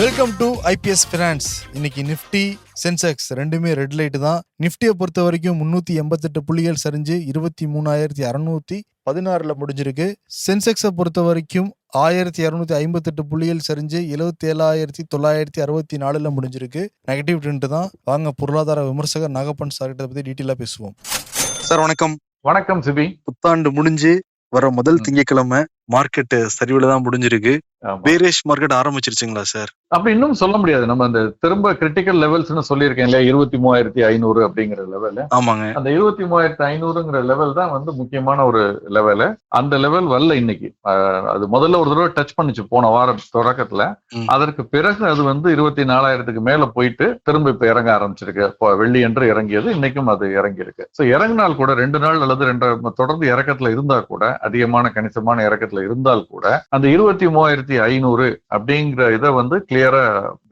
Welcome to IPS finance இன்னைக்கு Nifty Sensex ரெண்டுமே red light தான். நிஃப்டியை பொறுத்த வரைக்கும் முன்னூத்தி எண்பத்தெட்டு புள்ளிகள் சரிஞ்சு இருபத்தி மூணாயிரத்தி அறநூத்தி பதினாறுல முடிஞ்சிருக்கு. சென்செக்ஸை பொறுத்த வரைக்கும் ஆயிரத்தி இரநூத்தி ஐம்பத்தெட்டு புள்ளிகள் சரிஞ்சு எழுபத்தி ஏழாயிரத்தி தொள்ளாயிரத்தி அறுபத்தி நாலுல முடிஞ்சிருக்கு. நெகட்டிவ் ட்ரெண்ட் தான். வாங்க பொருளாதார விமர்சகர் நாகப்பன் சார் கிட்ட பத்தி டீட்டெயிலா பேசுவோம். சார் வணக்கம். வணக்கம் சிபி. புத்தாண்டு முடிஞ்சு வர முதல் திங்கட்கிழமை. மார்க்கெட் சரிவுல தான் முடிஞ்சிருக்கு. பேரிஷ் மார்க்கெட் ஆரம்பிச்சிருச்சுங்களா சார் அப்படி இன்னும் சொல்ல முடியாது. நம்ம அந்த திரும்ப கிரிட்டிக்கல் லெவல்ஸ்னு சொல்லியிருக்கேன் இல்லையா? இருபத்தி மூவாயிரத்தி ஐநூறு அப்படிங்கிற லெவல் ஆமாங்க. அந்த இருபத்தி மூவாயிரத்தி ஐநூறுங்கிற லெவல் தான் வந்து முக்கியமான ஒரு லெவல் அந்த லெவல் வரல இன்னைக்கு. அது முதல்ல ஒரு தடவை டச் பண்ணுச்சு போன வாரம் தொடக்கத்துல. அதற்கு பிறகு அது வந்து இருபத்தி நாலாயிரத்துக்கு மேல போயிட்டு திரும்ப இப்ப இறங்க ஆரம்பிச்சிருக்கு. வெள்ளி என்று இறங்கியது இன்னைக்கும் அது இறங்கி இருக்கு ஸோ இறங்கினால் கூட ரெண்டு நாள் அல்லது ரெண்டு தொடர்ந்து இறக்கத்துல இருந்தா கூட அதிகமான கணிசமான இறக்கத்துல இருந்தால் கூட அந்த இருபத்தி மூவாயிரத்தி ஐநூறு அப்படிங்கிற இதை வந்து கிளியரா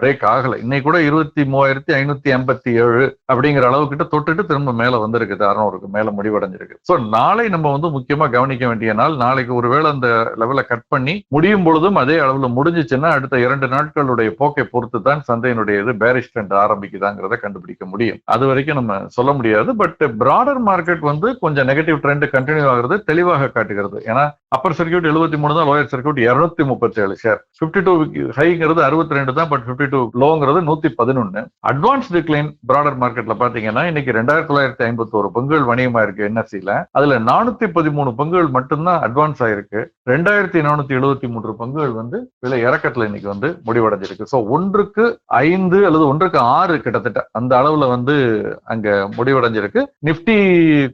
பிரேக் ஆகல. இன்னைக்கு கூட இருபத்தி மூவாயிரத்தி ஐநூத்தி எண்பத்தி ஏழு அப்படிங்கிற அளவு கிட்ட தொட்டுட்டு திரும்ப மேல வந்திருக்குது அறநூறுக்கு மேல முடிவடைஞ்சிருக்கு. ஸோ நாளை நம்ம வந்து முக்கியமா கவனிக்க வேண்டிய நாள் நாளைக்கு ஒருவேளை அந்த லெவலை கட் பண்ணி முடியும் பொழுதும் அதே அளவுல முடிஞ்சிச்சுன்னா அடுத்த இரண்டு நாட்களுடைய போக்கை பொறுத்து தான் சந்தையினுடைய இது பேரிஷ் ட்ரெண்ட் ஆரம்பிக்குதாங்கிறத கண்டுபிடிக்க முடியும். அது வரைக்கும் நம்ம சொல்ல முடியாது. பட் பிராடர் மார்க்கெட் வந்து கொஞ்சம் நெகட்டிவ் ட்ரெண்ட் கண்டினியூ ஆகுறது தெளிவாக காட்டுகிறது. ஏன்னா அப்பர் சர்க்கியூட் எழுபத்தி மூணு தான் லோயர் சர்க்கியூட் இருநூத்தி முப்பத்தி ஏழு ஷேர் பிப்டி டூ ஹைங்கிறது அறுபத்தி ரெண்டு தான் பட் பிப்டி டூ லோங்கிறது நூத்தி பதினொன்னு. அட்வான்ஸ் டிக்ளைன் பிராடர் மார்க்கெட்ல பாத்தீங்கன்னா இன்னைக்கு ரெண்டாயிரத்தி தொள்ளாயிரத்தி ஐம்பத்தி ஒரு பங்குகள் வணிகமா இருக்கு என்எஸ்சில அதுல நானூத்தி பதிமூணு பங்குகள் மட்டும்தான் அட்வான்ஸ் ஆயிருக்கு. ரெண்டாயிரத்தி நானூத்தி எழுபத்தி மூன்று பங்குகள் வந்து விலை இறக்கத்துல இன்னைக்கு வந்து முடிவடைஞ்சிருக்கு. சோ ஒன்றுக்கு ஐந்து அல்லது ஒன்றுக்கு ஆறு கிட்டத்தட்ட அந்த அளவுல வந்து அங்க முடிவடைஞ்சிருக்கு. நிப்டி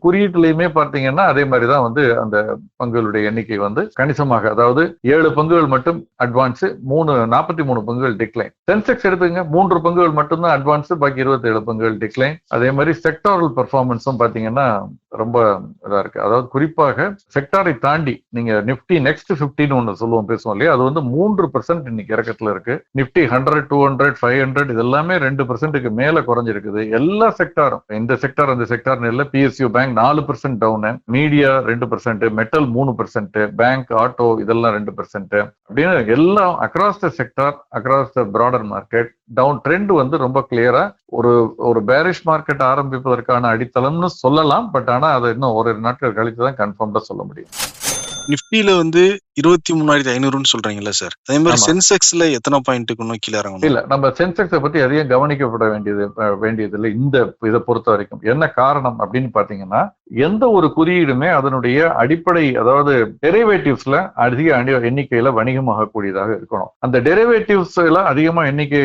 குறியீட்டுலயுமே பார்த்தீங்கன்னா அதே மாதிரிதான் வந்து அந்த பங்குகளுடைய எண்ணிக்கை வந்து கணிசமாக அதாவது ஏழு பங்குகள் மட்டும் அட்வான்ஸ் மூணு நாற்பத்தி மூணு பங்குகள் டிக்ளைன் சென்செக்ஸ் எடுத்துங்க மூன்று பங்குகள் மட்டும்தான் அட்வான்ஸ் பாக்கி இருபத்தி ஏழு பங்குகள் டிக்ளைன் அதே மாதிரி செக்டாரல் பெர்ஃபார்மன்ஸும் பாத்தீங்கன்னா ரொம்ப இதா இருக்கு. அதாவது குறிப்பாக செக்டாரை தாண்டி நீங்க நிப்டி நெக்ஸ்ட் பிப்டின்னு ஒன்று சொல்லுவோம் பேசுவோம் இல்லையா? அது வந்து மூன்று பர்சன்ட் இன்னைக்கு இறக்கத்துல இருக்கு. Nifty hundred two hundred five hundred இது எல்லாமே ரெண்டு பர்சன்ட்டுக்கு மேல குறைஞ்சிருக்குது. எல்லா செக்டாரும் இந்த செக்டார் அந்த செக்டார் இல்ல பிஎஸ்யூ பேங்க் நாலு பர்சன்ட் டவுனு மீடியா ரெண்டு பர்சன்ட் மெட்டல் மூணு பர்சன்ட் பேங்க் ஆட்டோ இதெல்லாம் ரெண்டு பெர்சென்ட் அப்படின்னு எல்லாம் across the sector across the broader market down trend வந்து ரொம்ப கிளியரா ஒரு ஒரு பேரிஷ் மார்க்கெட் ஆரம்பிப்பதற்கான அடித்தளம்னு சொல்லலாம் பட் ஆனா அதை இன்னும் ஒரு நாட்கள் கழித்து தான் கன்ஃபார்ம்டா சொல்ல முடியும். நிப்டில வந்து இருபத்தி மூணாயிரத்தி ஐநூறுன்னு சொல்றீங்கல்ல சார்? அதே மாதிரி. சென்செக்ஸ்ல எத்தனை பாயிண்ட்டுக்கு கீழே இறங்கணும்? இல்ல நம்ம சென்செக்ஸை பத்தி அதிகம் கவனிக்கப்பட வேண்டியது வேண்டியது இல்லை இந்த இதை பொறுத்த வரைக்கும். என்ன காரணம் அப்படின்னு பாத்தீங்கன்னா எந்த ஒரு குறியீடுமே அதனுடைய அடிப்படை அதாவது டெரிவேட்டிவ்ஸ்ல அதிக எண்ணிக்கையில வணிகமாகக்கூடியதாக இருக்கணும். அந்த டெரிவேட்டிவ்ஸ்ல அதிகமா எண்ணிக்கை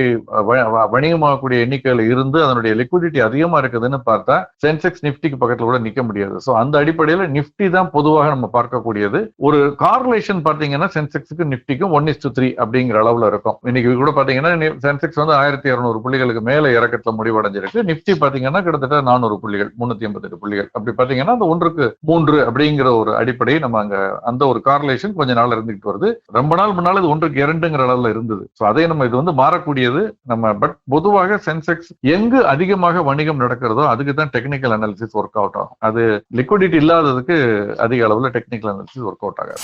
வணிகமாகக்கூடிய எண்ணிக்கையில இருந்து அதனுடைய லிக்விடிட்டி அதிகமா இருக்குதுன்னு பார்த்தா சென்செக்ஸ் நிப்டிக்கு பக்கத்துல கூட நிக்க முடியாது. சோ அந்த அடிப்படையில நிப்டி தான் பொதுவாக நம்ம பார்க்கக்கூடியது. ஒரு கார்லேஷன் பாத்தீங்கன்னா சென்செக்ஸுக்கு நிப்டிக்கும் ஒன் இஸ் த்ரீ அப்படிங்கிற அளவுல இருக்கும். இன்னைக்கு கூட பாத்தீங்கன்னா சென்செக்ஸ் வந்து ஆயிரத்தி இரநூறு புள்ளிகளுக்கு மேல இறக்கத்துல முடிவடைஞ்சிருக்கு. நிப்டி பாத்தீங்கன்னா கிட்டத்தட்ட நானூறு புள்ளிகள் முன்னூத்தி எண்பத்தெட்டு புள்ளிகள். அப்படி பாத்தீங்கன்னா அந்த ஒன்றுக்கு மூன்று அப்படிங்கிற ஒரு அடிப்படை நம்ம அங்க அந்த ஒரு கார்லேஷன் கொஞ்ச நாள் இருந்துகிட்டு வருது. ரொம்ப நாள் முன்னால இது ஒன்றுக்கு இரண்டுங்கிற அளவுல இருந்தது. சோ அதே நம்ம இது வந்து மாறக்கூடியது. நம்ம பட் பொதுவாக சென்செக்ஸ் எங்கு அதிகமாக வணிகம் நடக்கிறதோ அதுக்கு தான் டெக்னிக்கல் அனாலிசிஸ் ஒர்க் அவுட் ஆகும். அது லிக்விடிட்டி இல்லாததுக்கு அதிக அளவுல டெக்னிக்கல் அனாலிசிஸ் ஒர்க் அவுட் ஆகாது.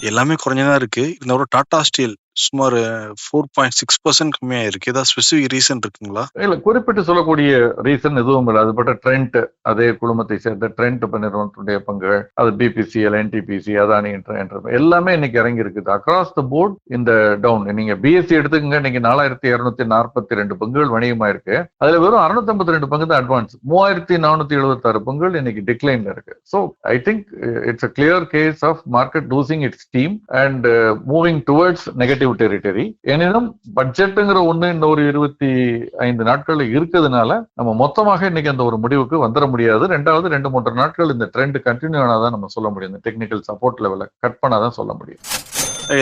எல்லாமே குறைஞ்சதா இருக்கு. இருந்தாலும் டாடா ஸ்டீல் சுமார் ஃபோர் பாயிண்ட் சிக்ஸ் பர்சன்ட் கம்மியா இருக்கு ஏதாவது ஸ்பெசிஃபிக் ரீசன் இருக்குங்களா? இல்ல குறிப்பிட்டு சொல்லக்கூடிய ரீசன் எதுவும் இல்லை. அதுபட்ட ட்ரெண்ட் அதே குழுமத்தை சேர்ந்த ட்ரெண்ட் நிறுவனத்துடைய பங்குகள் அது பிபிசிஎல் என்டிபிசி அதானி என்ற எல்லாமே இன்னைக்கு இறங்கி இருக்குது அக்ராஸ் த போர்ட் இந்த டவுன் நீங்க பிஎஸ்சி எடுத்துக்கங்க இன்னைக்கு நாலாயிரத்தி இருநூத்தி நாற்பத்தி ரெண்டு பங்குகள் வணிகமா இருக்கு அதுல வெறும் அறுநூத்தி ஐம்பத்தி ரெண்டு பங்கு தான் அட்வான்ஸ் மூவாயிரத்தி நானூத்தி எழுபத்தி ஆறு பங்குகள் இன்னைக்கு டிக்ளைன்ல இருக்கு. So I think it's a clear case of market losing its steam and moving towards negative territory எனினும் பட்ஜெட்டுங்கிற ஒண்ணு இந்த ஒரு இருபத்தி ஐந்து நாட்கள் இருக்கிறதுனால நம்ம மொத்தமாக இன்னைக்கு அந்த ஒரு முடிவுக்கு வந்துட முடியாது. ரெண்டாவது ரெண்டு மூன்று நாட்கள் இந்த ட்ரெண்ட் கண்டினியூ ஆனாதான் நம்ம சொல்ல முடியும். இந்த டெக்னிக்கல் சப்போர்ட் லெவல கட் பண்ணாதான் சொல்ல முடியும்.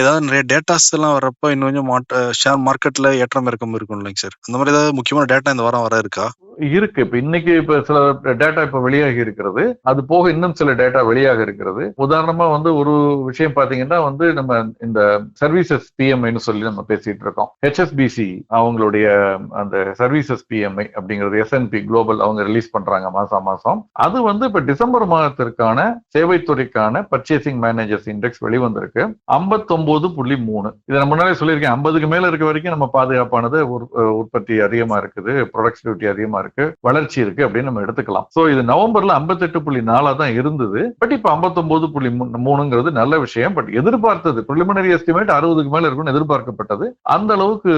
ஏதாவது நிறைய டேட்டாஸ் எல்லாம் வரப்போ இன்னும் கொஞ்சம் ஷேர் மார்க்கெட்ல ஏற்றம் இறக்கம் இருக்கும் இல்லைங்க சார் அந்த மாதிரி ஏதாவது முக்கியமான டேட்டா இந்த வாரம் வர இருக்கா? இருக்கு. இப்ப இன்னைக்கு இப்ப சில டேட்டா இப்ப வெளியாகி இருக்கிறது. அது போக இன்னும் சில டேட்டா வெளியாக இருக்கிறது. உதாரணமா வந்து ஒரு விஷயம் பாத்தீங்கன்னா வந்து நம்ம இந்த சர்வீசஸ் பிஎம்ஐன்னு சொல்லி நம்ம பேசிட்டு இருக்கோம். ஹெச்எஸ்பிசி அவங்களுடைய அந்த சர்வீசஸ் பிஎம்ஐ அப்படிங்கிறது எஸ்என்பி குளோபல் அவங்க ரிலீஸ் பண்றாங்க மாசம் மாசம். அது வந்து இப்ப டிசம்பர் மாதத்திற்கான சேவைத்துறைக்கான பர்ச்சேசிங் மேனேஜர்ஸ் இண்டெக்ஸ் வெளிவந்திருக்கு. ஐம்பத்தொன்பது புள்ளி மூணு. இதை நான் முன்னாலே சொல்லியிருக்கேன். ஐம்பதுக்கு மேல இருக்க வரைக்கும் நம்ம பாதுகாப்பானது உற்- உற்பத்தி அதிகமா இருக்குது. ப்ரொடக்டிவிட்டி அதிகமா இருக்கு வளர்ச்சி இருக்கு அப்படின்னு நம்ம எடுத்துக்கலாம். சோ இது நவம்பர்ல 58.4 புள்ளி நாலா தான் இருந்தது. பட் இப்ப 59.3 புள்ளி மூணுங்கிறது நல்ல விஷயம். பட் எதிர்பார்த்தது ப்ரிலிமினரி எஸ்டிமேட் அறுபதுக்கு மேல இருக்கும்னு எதிர்பார்க்கப்பட்டது. அந்த அளவுக்கு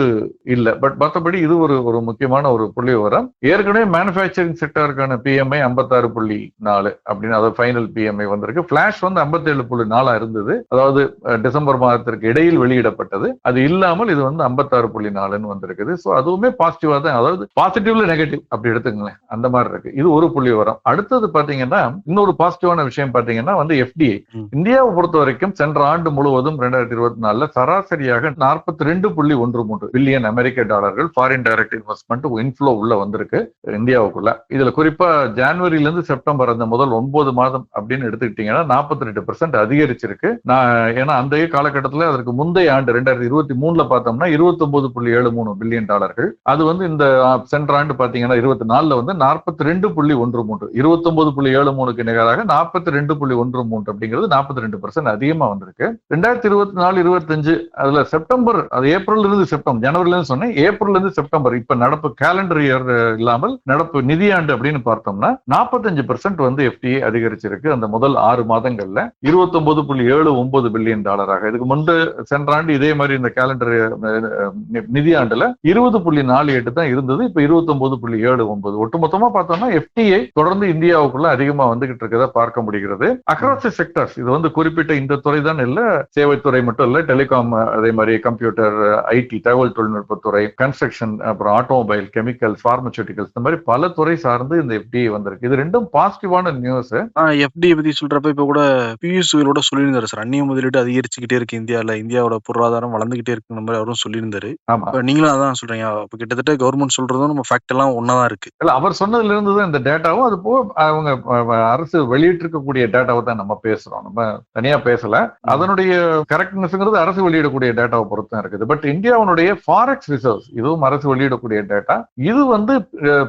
இல்ல. பட் மற்றபடி இது ஒரு ஒரு முக்கியமான ஒரு புள்ளி விவரம். ஏற்கனவே மேனுபேக்சரிங் செக்டருக்கான பிஎம்ஐ 56.4 புள்ளி நாலு அப்படின்னு அதாவது ஃபைனல் பிஎம்ஐ வந்திருக்கு. பிளாஷ் வந்து 57.4 புள்ளி நாலா இருந்தது. அதாவது டிசம்பர் மாதத்திற்கு இடையில் வெளியிடப்பட்டது. அது இல்லாமல் இது வந்து 56.4 புள்ளி நாலுன்னு வந்திருக்குது. ஸோ அதுவுமே பாசிட்டிவா தான் அதாவது பாசிட்டிவ்ல நெகட்டிவ் அப்படி எடுத்துங்களேன் அந்த மாதிரி இருக்கு. இது ஒரு புள்ளி வரும் அடுத்தது பாத்தீங்கன்னா இன்னொரு பாசிட்டிவான விஷயம் பாத்தீங்கன்னா வந்து எஃப்டிஐ. இந்தியாவை பொறுத்த வரைக்கும் சென்ற ஆண்டு முழுவதும் ரெண்டாயிரத்தி இருபத்தி நாலுல சராசரியாக நாற்பத்தி ரெண்டு புள்ளி ஒன்று மூன்று பில்லியன் அமெரிக்க டாலர்கள் ஃபாரின் டைரக்ட் இன்வெஸ்ட்மெண்ட் இன்ஃப்ளோ உள்ள வந்திருக்கு இந்தியாவுக்குள்ள. இதுல குறிப்பா ஜனவரில இருந்து செப்டம்பர் அந்த முதல் ஒன்பது மாதம் அப்படின்னு எடுத்துக்கிட்டீங்கன்னா நாற்பத்தி ரெண்டு பெர்சென்ட் அதிகரிச்சிருக்கு. நான் ஏன்னா அந்த காலகட்டத்தில் அதற்கு முந்தைய ஆண்டு ரெண்டாயிரத்தி இருபத்தி மூணுல பார்த்தோம்னா இருபத்தி ஒன்பது புள்ளி ஏழு மூணு பில்லியன் டாலர்கள். அது வந்து இந்த சென்ற ஆண்டு பாத்தீங்கன்னா இருபத்தி நாலுல வந்து நாற்பத்தி ரெண்டு புள்ளி ஒன்று மூன்று இருபத்தி ஒன்பது புள்ளி ஏழு மூணுக்கு நிகராக நாற்பத்தி ரெண்டு புள்ளி ஒன்று மூன்று அப்படிங்கிறது நாற்பத்தி ரெண்டு பர்சன்ட் அதிகமா வந்திருக்கு. ரெண்டாயிரத்தி இருபத்தி நாலு இருபத்தஞ்சு அதுல செப்டம்பர் அது ஏப்ரல் இருந்து செப்டம்பர் ஜனவரில இருந்து சொன்னேன் ஏப்ரல் இருந்து செப்டம்பர் இப்ப நடப்பு கேலண்டர் இயர் இல்லாமல் நடப்பு நிதியாண்டு அப்படின்னு பார்த்தோம்னா நாற்பத்தஞ்சு பர்சன்ட் வந்து எஃப்டிஏ அதிகரிச்சிருக்கு அந்த முதல் ஆறு மாதங்கள்ல. இருபத்தொன்பது புள்ளி ஏழு ஒன்பது பில்லியன் டாலராக. இதுக்கு முன்பு சென்ற ஆண்டு இதே மாதிரி இந்த கேலண்டர் நிதியாண்டுல இருபது புள்ளி நாலு எட்டு தான் இருந்தது. இப்ப இருபத்தொன்பது புள்ளி ஏழு ஒன்பது. ஒட்டுமொத்தமா பார்த்தோம்னா எஃப்டிஐ தொடர்ந்து இந்தியாவுக்குள்ள அதிகமா வந்துகிட்டு இருக்கதை பார்க்க முடிகிறது. அக்ராஸ் செக்டர்ஸ் இது வந்து குறிப்பிட்ட இந்த துறை தான் இல்ல சேவைத்துறை மட்டும் இல்ல டெலிகாம் அதே மாதிரி கம்ப்யூட்டர் ஐடி தகவல் தொழில்நுட்பத்துறை கன்ஸ்ட்ரக்ஷன் அப்புறம் ஆட்டோமொபைல் கெமிக்கல் பார்மசூட்டிகல்ஸ் இந்த மாதிரி பல துறை சார்ந்து இந்த எஃப்டிஐ வந்திருக்கு. இது ரெண்டும் பாசிட்டிவான நியூஸ் எஃப்டி பத்தி சொல்றப்ப இப்ப கூட பியூஷ் கோயலோட சொல்லியிருந்தாரு சார். அந்நிய முதலீடு அதிகரிச்சுக்கிட்டே இருக்கு இந்தியால. இந்தியாவோட பொருளாதாரம் வளர்ந்துகிட்டே இருக்குன்ற மாதிரி அவரும் சொல்லியிருந்தாரு. நீங்களும் அதான் சொல்றீங்க. கிட்டத்தட்ட கவர்மெண்ட் சொல்றதும் நம்ம ஃபேக்ட் எல்லாம் ஒன்னாதான் இருக்கு. இல்ல அவர் சொன்னதுல இருந்து தான் இந்த டேட்டாவும் அது போக அவங்க அரசு வெளியிட்டிருக்கக்கூடிய டேட்டாவை தான் நம்ம பேசுறோம். நம்ம தனியா பேசல. அதனுடைய கரெக்ட்னஸ்ங்கிறது அரசு வெளியிடக்கூடிய டேட்டாவை பொறுத்து தான் இருக்குது. பட் இந்தியாவுடைய ஃபாரெக்ஸ் ரிசர்வ்ஸ் இதுவும் அரசு வெளியிடக்கூடிய டேட்டா இது வந்து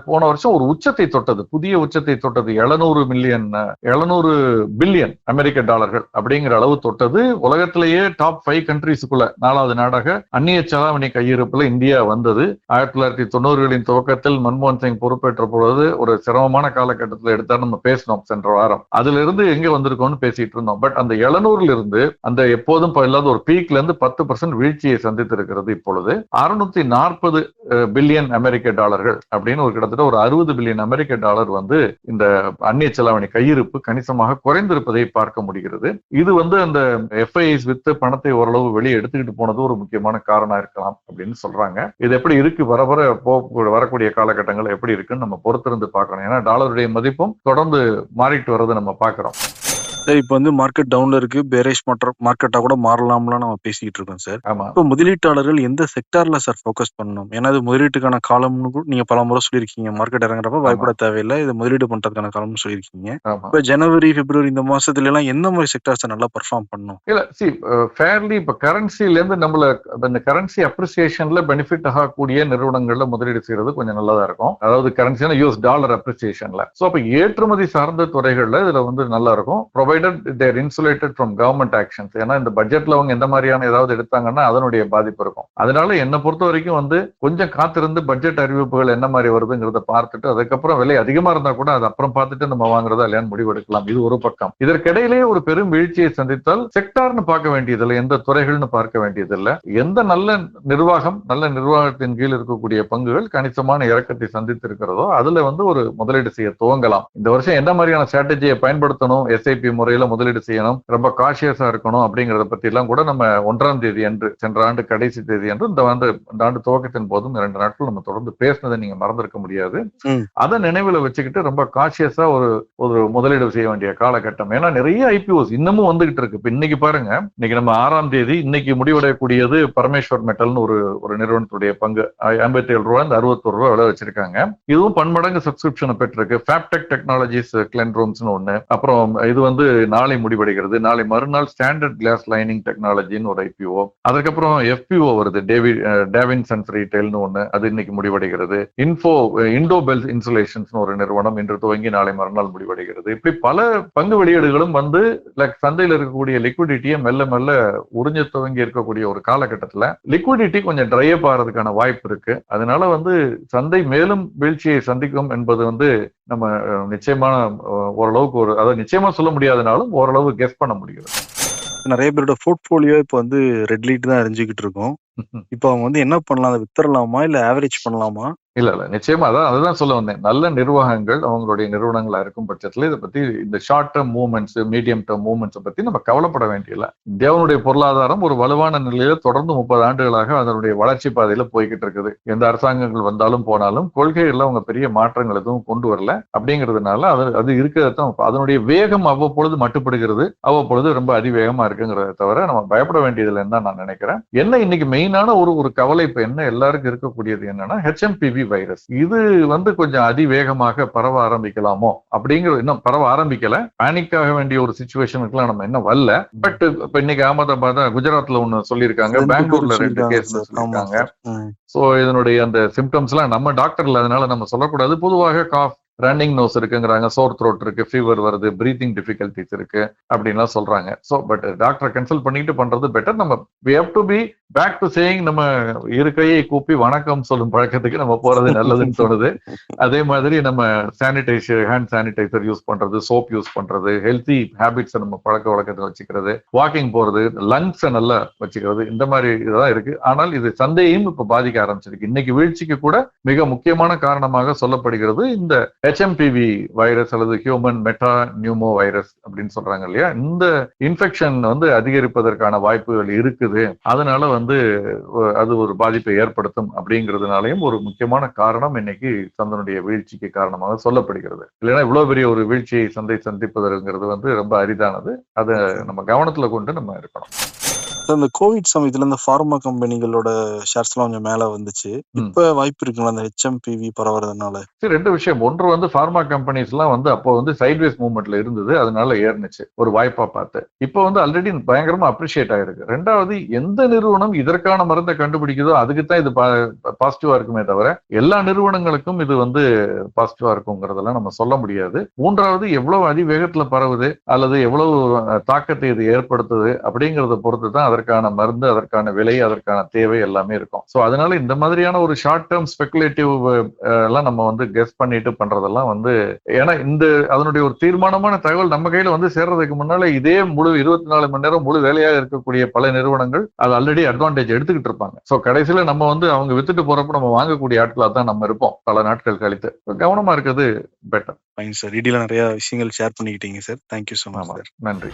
போன வருஷம் ஒரு உச்சத்தை தொட்டது. புதிய உச்சத்தை தொட்டது. எழுநூறு மில்லியன் எழுநூறு பில்லியன் அமெரிக்க டாலர்கள் அப்படிங்கிற அளவு தொட்டது. உலகத்திலேயே டாப் ஃபைவ் கண்ட்ரீஸுக்குள்ள நாலாவது நாடாக அந்நிய செலாவணி கையிருப்புல இந்தியா வந்தது. ஆயிரத்தி தொள்ளாயிரத்தி தொண்ணூறுகளின் துவக்கத்தில் மன்மோகன் சிங் சிங் பொறுப்பேற்ற பொழுது ஒரு சிரமமான காலகட்டத்தில் எடுத்தா நம்ம பேசினோம் சென்ற வாரம். அதுல இருந்து எங்க வந்திருக்கோம்னு பேசிட்டு இருந்தோம். பட் அந்த எழுநூறுல இருந்து அந்த எப்போதும் இல்லாத ஒரு பீக்ல இருந்து பத்து பர்சன்ட் வீழ்ச்சியை சந்தித்து இருக்கிறது இப்பொழுது. அறுநூத்தி நாற்பது பில்லியன் அமெரிக்க டாலர்கள் அப்படின்னு ஒரு கிட்டத்தட்ட ஒரு அறுபது பில்லியன் அமெரிக்க டாலர் வந்து இந்த அந்நிய செலாவணி கையிருப்பு கணிசமாக குறைந்திருப்பதை பார்க்க முடிகிறது. இது வந்து அந்த எஃப்ஐஸ் வித்து பணத்தை ஓரளவு வெளியே எடுத்துக்கிட்டு போனது ஒரு முக்கியமான காரணம் இருக்கலாம் அப்படின்னு சொல்றாங்க. இது எப்படி இருக்கு? வர வர போ- வரக்கூடிய காலகட்டங்கள் எப்படி இருக்குன்னு நம்ம பொறுத்திருந்து பார்க்கணும். ஏன்னா டாலருடைய மதிப்பும் தொடர்ந்து மாறிட்டு வர்றதை நம்ம பார்க்கிறோம். சார் இப்ப வந்து மார்க்கெட் டவுன்ல இருக்கு. பேரேஷ் மார்க்கெட் மார்க்கெட்டா கூட மாறலாம்லாம் நம்ம பேசிக்கிட்டு இருக்கோம் சார். இப்போ முதலீட்டாளர்கள் எந்த செக்டார்ல சார் ஃபோக்கஸ் பண்ணணும்? ஏன்னா இது முதலீட்டுக்கான காலம்னு கூட நீங்க பல முறை சொல்லியிருக்கீங்க. மார்க்கெட் இறங்குறப்ப பயப்பட தேவையில்லை. இது முதலீடு பண்றதுக்கான காலம்னு சொல்லியிருக்கீங்க. இப்ப ஜனவரி பிப்ரவரி இந்த மாசத்துல எல்லாம் எந்த மாதிரி செக்டார்ஸ் நல்லா பெர்ஃபார்ம் பண்ணும்? இல்ல சி ஃபேர்லி இப்ப கரன்சில இருந்து நம்மள இந்த கரன்சி அப்ரிசியேஷன்ல பெனிஃபிட் ஆகக்கூடிய நிறுவனங்கள்ல முதலீடு செய்யறது கொஞ்சம் நல்லதா இருக்கும். அதாவது கரன்சினா யூஎஸ் டாலர் அப்ரிசியேஷன்ல சோ அப்ப ஏற்றுமதி சார்ந்த துறைகள்ல இதுல வந்து நல்லா இருக்கும். Avoided they're insulated from government actions ஏன்னா இந்த பட்ஜெட்ல அவங்க எந்த மாதிரியான ஏதாவது எடுத்தாங்கன்னா அதனுடைய பாதிப்பு இருக்கும். அதனால என்னை பொறுத்த வரைக்கும் வந்து கொஞ்சம் காத்திருந்து பட்ஜெட் அறிவிப்புகள் என்ன மாதிரி வருதுங்கிறத பார்த்துட்டு அதுக்கப்புறம் விலை அதிகமா இருந்தா கூட அது அப்புறம் பார்த்துட்டு நம்ம வாங்குறதா இல்லையான்னு முடிவெடுக்கலாம். இது ஒரு பக்கம். இதற்கிடையிலேயே ஒரு பெரும் வீழ்ச்சியை சந்தித்தால் செக்டார்னு பார்க்க வேண்டியதில்லை. எந்த துறைகள்னு பார்க்க வேண்டியதில்லை. எந்த நல்ல நிர்வாகம் நல்ல நிர்வாகத்தின் கீழ் இருக்கக்கூடிய பங்குகள் கணிசமான இறக்கத்தை சந்தித்து இருக்கிறதோ அதுல வந்து ஒரு முதலீடு செய்ய துவங்கலாம். இந்த வருஷம் என்ன மாதிரியான ஸ்ட்ராட்டஜியை பயன்படுத்தணும்? எஸ்ஐபி முறை முறையில முதலீடு செய்யணும் ரொம்ப காஷியஸா இருக்கணும் அப்படிங்கறத பத்தி எல்லாம் கூட நம்ம ஒன்றாம் தேதி அன்று சென்ற ஆண்டு கடைசி தேதி அன்று இந்த ஆண்டு இந்த ஆண்டு துவக்கத்தின் போதும் இரண்டு நாட்கள் நம்ம தொடர்ந்து பேசினதை நீங்க மறந்திருக்க முடியாது. அதை நினைவுல வச்சுக்கிட்டு ரொம்ப காஷியஸா ஒரு ஒரு முதலீடு செய்ய வேண்டிய காலகட்டம். ஏன்னா நிறைய ஐபிஓஸ் இன்னமும் வந்துகிட்டு இருக்கு. இப்ப இன்னைக்கு பாருங்க இன்னைக்கு நம்ம ஆறாம் தேதி இன்னைக்கு முடிவடையக்கூடியது பரமேஸ்வர் மெட்டல்னு ஒரு ஒரு நிறுவனத்துடைய பங்கு. ஐம்பத்தி ஏழு ரூபாய் அறுபத்தொரு ரூபாய் விலை வச்சிருக்காங்க. இதுவும் பன்மடங்கு சப்ஸ்கிரிப்ஷனை பெற்றிருக்கு. ஃபேப்டெக் டெக்னாலஜிஸ் கிளென் ரூம்ஸ்னு ஒண்ணு. அப்புறம் இது வந்து நாளை முடிவடைகிறது. நாளை மறுநாள் ஸ்டாண்டர்ட் கிளாஸ் லைனிங் டெக்னாலஜின்னு ஒரு ஐபிஓ அதுக்கப்புறம் எஃபிஓ வருது. டேவி டேவின்சன்ஸ் ரீட்டைல்னு ஒன்று அது இன்னைக்கு முடிவடைகிறது. இன்ஃபோ இண்டோ பெல் இன்சுலேஷன்ஸ்னு ஒரு நிறுவனம் இன்று துவங்கி நாளை மறுநாள் முடிவடைகிறது. இப்படி பல பங்கு வெளியீடுகளும் வந்து சந்தையில் இருக்கக்கூடிய லிக்விடிட்டியை மெல்ல மெல்ல உறிஞ்ச துவங்கி இருக்கக்கூடிய ஒரு காலகட்டத்துல லிக்விடிட்டி கொஞ்சம் ட்ரை அப் ஆகிறதுக்கான வாய்ப்பு இருக்கு. அதனால வந்து சந்தை மேலும் வீழ்ச்சியை சந்திக்கும் என்பது வந்து நம்ம நிச்சயமான ஓரளவுக்கு ஒரு அதாவது நிச்சயமா சொல்ல முடியாது முடியாதனாலும் ஓரளவு கெஸ் பண்ண முடிகிறது. நிறைய பேரோட போர்ட்போலியோ இப்போ வந்து ரெட் லைட் தான் எரிஞ்சுக்கிட்டு இருக்கும். இப்போ அவங்க வந்து என்ன பண்ணலாம்? அதை வித்துறலாமா இல்ல ஆவரேஜ் பண்ணலாமா? இல்ல இல்ல. நிச்சயமா அதான் அதுதான் சொல்ல வந்தேன். நல்ல நிர்வாகங்கள் அவங்களுடைய நிறுவனங்களா இருக்கும் பட்சத்துல இதை பத்தி இந்த short term movements medium term movements பத்தி நம்ம கவலைப்பட வேண்டியல இந்தியாவுடைய பொருளாதாரம் ஒரு வலுவான நிலையில தொடர்ந்து முப்பது ஆண்டுகளாக அதனுடைய வளர்ச்சி பாதையில போய்கிட்டு இருக்குது. எந்த அரசாங்கங்கள் வந்தாலும் போனாலும் கொள்கைகள்ல அவங்க பெரிய மாற்றங்கள் எதுவும் கொண்டு வரல அப்படிங்கிறதுனால அது அது இருக்கிறதான் அதனுடைய வேகம் அவ்வப்பொழுது மட்டுப்படுகிறது. அவ்வப்பொழுது ரொம்ப அதிவேகமா இருக்குங்கிறத தவிர நம்ம பயப்பட வேண்டியதுல தான் நான் நினைக்கிறேன். என்ன இன்னைக்கு மெயினான ஒரு ஒரு கவலை இப்ப என்ன எல்லாருக்கும் இருக்கக்கூடியது என்னன்னா ஹெச்எம்பிவி வைரஸ். இது வந்து கொஞ்சம் அதிவேகமாக பரவ ஆரம்பிக்கலாமோ அப்படிங்கிற இன்னும் பரவ ஆரம்பிக்கல. பேனிக் ஆக வேண்டிய ஒரு சுச்சுவேஷனுக்குலாம் நம்ம இன்னும் வரல. பட் இப்ப இன்னைக்கு அகமதாபாத் குஜராத்ல ஒண்ணு சொல்லியிருக்காங்க. பெங்களூர்ல ரெண்டு கேஸ் சொல்லியிருக்காங்க. சோ இதனுடைய அந்த சிம்டம்ஸ் எல்லாம் நம்ம டாக்டர் இல்லாதனால நம்ம சொல்லக்கூடாது. பொதுவாக காஃப் ரன்னிங் நோஸ் இருக்குங்கிறாங்க. சோர் த்ரோட் இருக்கு ஃபீவர் வருது பிரீத்திங் டிஃபிகல்டிஸ் இருக்கு அப்படின்லாம் சொல்றாங்க. ஸோ பட் டாக்டரை கன்சல்ட் பண்ணிட்டு பண்றது பெட்டர் நம்ம we have to be back to saying நம்ம இருக்கையை கூப்பி வணக்கம் சொல்லும் பழக்கத்துக்கு நம்ம போறது நல்லதுன்னு தோணுது. அதே மாதிரி நம்ம சானிடைசர் ஹேண்ட் சானிடைசர் யூஸ் பண்றது சோப் யூஸ் பண்றது ஹெல்த்தி ஹேபிட்ஸை நம்ம பழக்க வழக்கத்தை வச்சுக்கிறது வாக்கிங் போறது லங்ஸை நல்லா வச்சுக்கிறது இந்த மாதிரி இதெல்லாம் இருக்கு. ஆனால் இது சந்தையும் இப்ப பாதிக்க ஆரம்பிச்சிருக்கு. இன்னைக்கு வீழ்ச்சிக்கு கூட மிக முக்கியமான காரணமாக சொல்லப்படுகிறது இந்த ஹெச்எம்பிவி வைரஸ் அல்லது ஹியூமன் மெட்டா நியூமோ வைரஸ் அப்படின்னு சொல்றாங்க இல்லையா? இந்த இன்ஃபெக்ஷன் வந்து அதிகரிப்பதற்கான வாய்ப்புகள் இருக்குது. அதனால வந்து அது ஒரு பாதிப்பை ஏற்படுத்தும் அப்படிங்கிறதுனாலையும் ஒரு முக்கியமான காரணம் இன்னைக்கு சந்தனுடைய வீழ்ச்சிக்கு காரணமாக சொல்லப்படுகிறது. இல்லைன்னா இவ்வளவு பெரிய ஒரு வீழ்ச்சியை சந்தை சந்திப்பதுங்கிறது வந்து ரொம்ப அரிதானது. அதை நம்ம கவனத்துல கொண்டு நம்ம இருக்கணும். இந்த கோவிட் சமயத்துல இந்த ஃபார்மா கம்பெனிகளோட ஷேர்ஸ் எல்லாம் கொஞ்சம் மேல வந்துச்சு. இப்ப வாய்ப்பு இருக்குங்களா? அந்த ஹெச்எம்பிவி பரவுறதுனால. சரி ரெண்டு விஷயம். ஒன்று வந்து ஃபார்மா கம்பெனிஸ் எல்லாம் வந்து அப்போ வந்து சைட்வேஸ் மூவ்மெண்ட்ல இருந்தது. அதனால ஏறுனுச்சு. ஒரு வாய்ப்பா பார்த்து. இப்போ வந்து ஆல்ரெடி பயங்கரமா அப்ரிஷியேட் ஆயிருக்கு. ரெண்டாவது எந்த நிறுவனம் இதற்கான மருந்தை கண்டுபிடிக்குதோ அதுக்கு தான் இது பாசிட்டிவா இருக்குமே தவிர எல்லா நிறுவனங்களுக்கும் இது வந்து பாசிட்டிவா இருக்குங்கிறதெல்லாம் நம்ம சொல்ல முடியாது. மூன்றாவது எவ்வளவு அதிவேகத்துல பரவுது அல்லது எவ்வளவு தாக்கத்தை இது ஏற்படுத்துது அப்படிங்கறத பொறுத்து தான் அதற்கான மருந்து அதற்கான விலை அதற்கான தேவை எல்லாமே இருக்கும். ஸோ அதனால இந்த மாதிரியான ஒரு ஷார்ட் டேர்ம் ஸ்பெகுலேட்டிவ் எல்லாம் நம்ம வந்து கெஸ் பண்ணிட்டு பண்றதெல்லாம் வந்து ஏன்னா இந்த அதனுடைய ஒரு தீர்மானமான தகவல் நம்ம கையில வந்து சேர்றதுக்கு முன்னால இதே முழு இருபத்தி நாலு மணி நேரம் முழு வேலையாக இருக்கக்கூடிய பல நிறுவனங்கள் அது ஆல்ரெடி அட்வான்டேஜ் எடுத்துக்கிட்டு இருப்பாங்க. ஸோ கடைசியில நம்ம வந்து அவங்க வித்துட்டு போறப்ப நம்ம வாங்கக்கூடிய ஆட்களாக தான் நம்ம இருப்போம். பல நாட்கள் கழித்து. கவனமா இருக்கிறது பெட்டர் ஃபைன் சார் டீடெயிலாக நிறைய விஷயங்கள் ஷேர் பண்ணிக்கிட்டீங்க சார் தேங்க்யூ ஸோ மச் நன்றி.